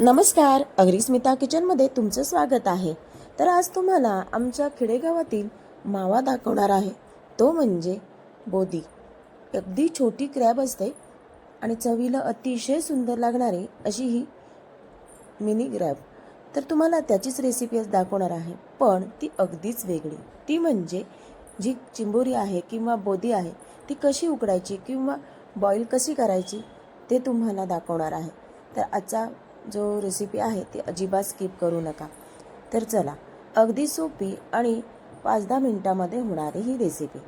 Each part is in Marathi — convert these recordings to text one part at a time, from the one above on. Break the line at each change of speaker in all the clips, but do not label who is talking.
नमस्कार अग्रिस्मिता किचनमध्ये तुमचं स्वागत आहे. तर आज तुम्हाला आमच्या खेडेगावातील मावा दाखवणार आहे. तो म्हणजे बोदी. अगदी छोटी क्रॅब असते आणि चवीला अतिशय सुंदर लागणारी अशी ही मिनी क्रॅब. तर तुम्हाला त्याचीच रेसिपी आज दाखवणार आहे पण ती अगदीच वेगळी. ती म्हणजे जी चिंबोरी आहे किंवा बोदी आहे ती कशी उकडायची किंवा बॉईल कशी करायची ते तुम्हाला दाखवणार आहे. तर आजचा जो रेसिपी आहे ती अजिबात स्किप करू नका. तर चला अगदी सोपी आणि पाच दहा मिनटामध्ये होणारी ही रेसिपी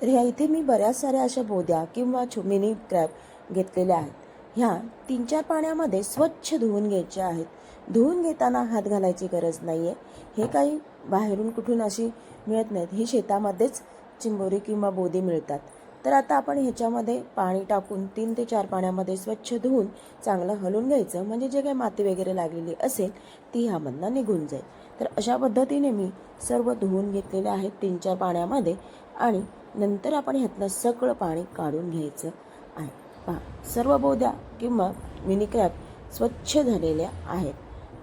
तर ह्या इथे मी बऱ्याच साऱ्या अशा बोद्या किंवा मिनी क्रॅब घेतलेल्या आहेत. ह्या तीन चार पाण्यामध्ये स्वच्छ धुवून घ्यायच्या आहेत. धुवून घेताना हात घालायची गरज नाही आहे हे काही बाहेरून कुठून अशी मिळत नाहीत. ही शेतामध्येच चिंबोरी किंवा बोदी मिळतात. तर आता आपण ह्याच्यामध्ये पाणी टाकून तीन ते चार पाण्यामध्ये स्वच्छ धुवून चांगलं हलवून घ्यायचं. म्हणजे जे काही माती वगैरे लागलेली असेल ती ह्यामधनं निघून जाईल. तर अशा पद्धतीने मी सर्व धुवून घेतलेले आहेत तीन चार पाण्यामध्ये आणि नंतर आपण ह्यातलं सगळं पाणी काढून घ्यायचं आहे. पहा सर्व बोद्या किंवा मिनी क्रॅप स्वच्छ झालेल्या आहेत.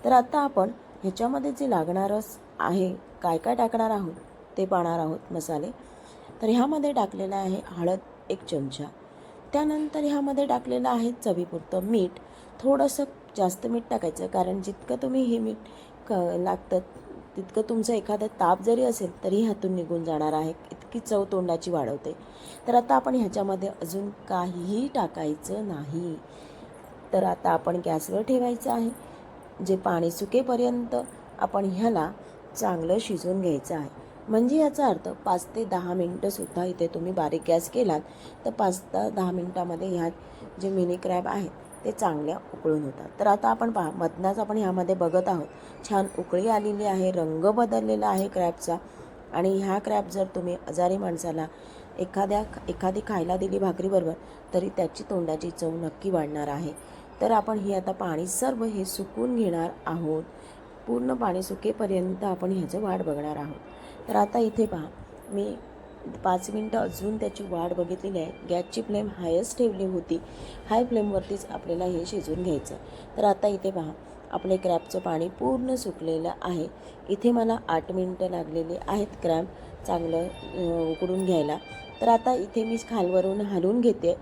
तर आता आपण ह्याच्यामध्ये जे लागणारं आहे काय काय टाकणार आहोत? ते पाहणार आहोत मसाले. तर ह्यामध्ये टाकलेलं आहे हळद एक चमचा. त्यानंतर ह्यामध्ये टाकलेलं आहे चवीपुरतं मीठ. थोडंसं जास्त मीठ टाकायचं कारण जितकं तुम्ही हे मीठ क लागतं तितकं तुमचं एखादं ताप जरी असेल तरी ह्यातून निघून जाणार आहे. इतकी चव तोंडाची वाढवते. तर आता आपण ह्याच्यामध्ये अजून काहीही टाकायचं नाही. तर आता आपण गॅसवर ठेवायचं आहे. जे पाणी सुकेपर्यंत आपण ह्याला चांगलं शिजवून घ्यायचं आहे. म्हणजे याचा अर्थ पाच ते दहा मिनटंसुद्धा इथे तुम्ही बारीक गॅस केलात तर पाच ते दहा मिनटामध्ये ह्यात जे मिनी क्रॅब आहेत ते चांगल्या उकळून होतात तर आता आपण पहा मधनाच आपण ह्यामध्ये बघत आहोत छान उकळी आलेली आहे रंग बदललेला आहे क्रॅबचा आणि ह्या क्रॅब जर तुम्ही आजारी माणसाला एखाद्या एखादी खायला दिली भाकरीबरोबर तरी त्याची तोंडाची चव नक्की वाढणार आहे. तर आपण ही आता पाणी सर्व हे सुकून घेणार आहोत. पूर्ण पाणी सुकेपर्यंत आपण ह्याचं वाट बघणार आहोत. तर आता इथे पहा. मी पाच मिनटं अजून त्याची वाढ बघितलेली आहे. गॅसची फ्लेम हायस्ट ठेवली होती. हाय फ्लेमवरतीच आपल्याला हे शिजवून घ्यायचं तर आता इथे पहा. आपले क्रॅपचं पाणी पूर्ण सुकलेलं आहे. इथे मला आठ मिनटं लागलेली आहेत क्रॅम चांगलं उकडून घ्यायला. तर आता इथे मी खालवरून हलवून घेते.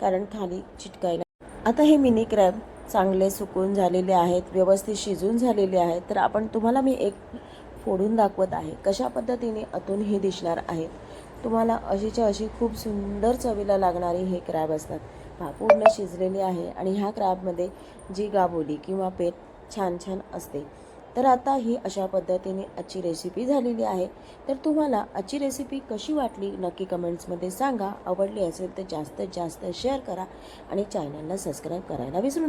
कारण खाली चिटकायला आता हे मिनी क्रॅब चांगले सुकून झालेले आहेत. व्यवस्थित शिजून झालेले आहेत. तर आपण तुम्हाला मी एक फोडून दाखवत आहे. कशा पद्धतीने अतून हे दिसणार आहेत तुम्हाला अशीच्या अशी खूप सुंदर चवीला लागणारी हे क्रॅब असतात. पूर्ण शिजलेली आहे आणि ह्या क्रॅबमध्ये जी गाबोली किंवा पेट छान छान असते. तर आता ही अशा पद्धतीने आजची रेसिपी झालेली आहे. तर तुम्हाला आजची रेसिपी कशी वाटली नक्की कमेंट्समध्ये सांगा. आवडली असेल तर जास्तीत जास्त शेअर करा आणि चॅनलला सबस्क्राईब करायला विसरू नका.